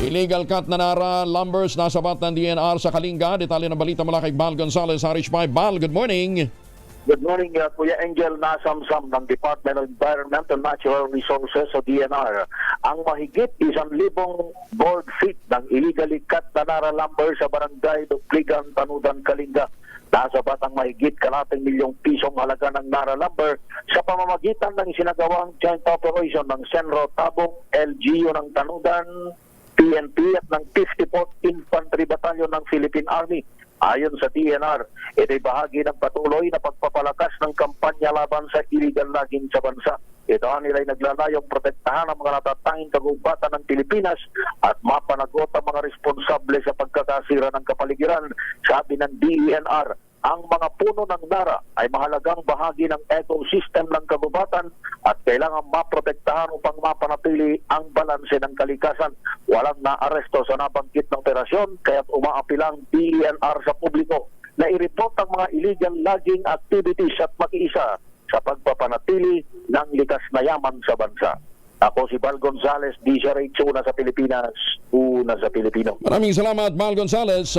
Illegal cut na nara lumbers nasa bat ng DNR sa Kalinga. Detalye ng balita mula kay Bal Gonzalez, Harish 5. Bal, good morning. Good morning, uh, Kuya Angel Nasamsam ng Department of Environment and Natural Resources o DNR. Ang mahigit isang libong board feet ng illegally cut na nara lumber sa barangay Dupligan, Tanudan, Kalinga. Nasa batang mahigit kalating milyong pisong halaga ng nara lumber sa pamamagitan ng sinagawang joint operation ng Senro Tabong, LGU ng Tanudan, PNP at ng 54th Infantry Battalion ng Philippine Army. Ayon sa DNR, ito'y bahagi ng patuloy na pagpapalakas ng kampanya laban sa illegal logging sa bansa. Ito ang nila'y naglalayong protektahan ang mga natatanging kagubatan ng Pilipinas at mapanagot ang mga responsable sa pagkakasira ng kapaligiran. Sabi ng DENR, ang mga puno ng Nara ay mahalagang bahagi ng ecosystem ng kagubatan at kailangan maprotektahan upang mapanatili ang balanse ng kalikasan. Walang naaresto sa nabanggit ng operasyon kaya't umaapilang DENR sa publiko na i-report ang mga illegal logging activities at makiisa sa pagpapanatili ng likas na yaman sa bansa. Ako si Val Gonzales, DCRH, una sa Pilipinas, una sa Pilipino. Maraming salamat, Bal Gonzalez.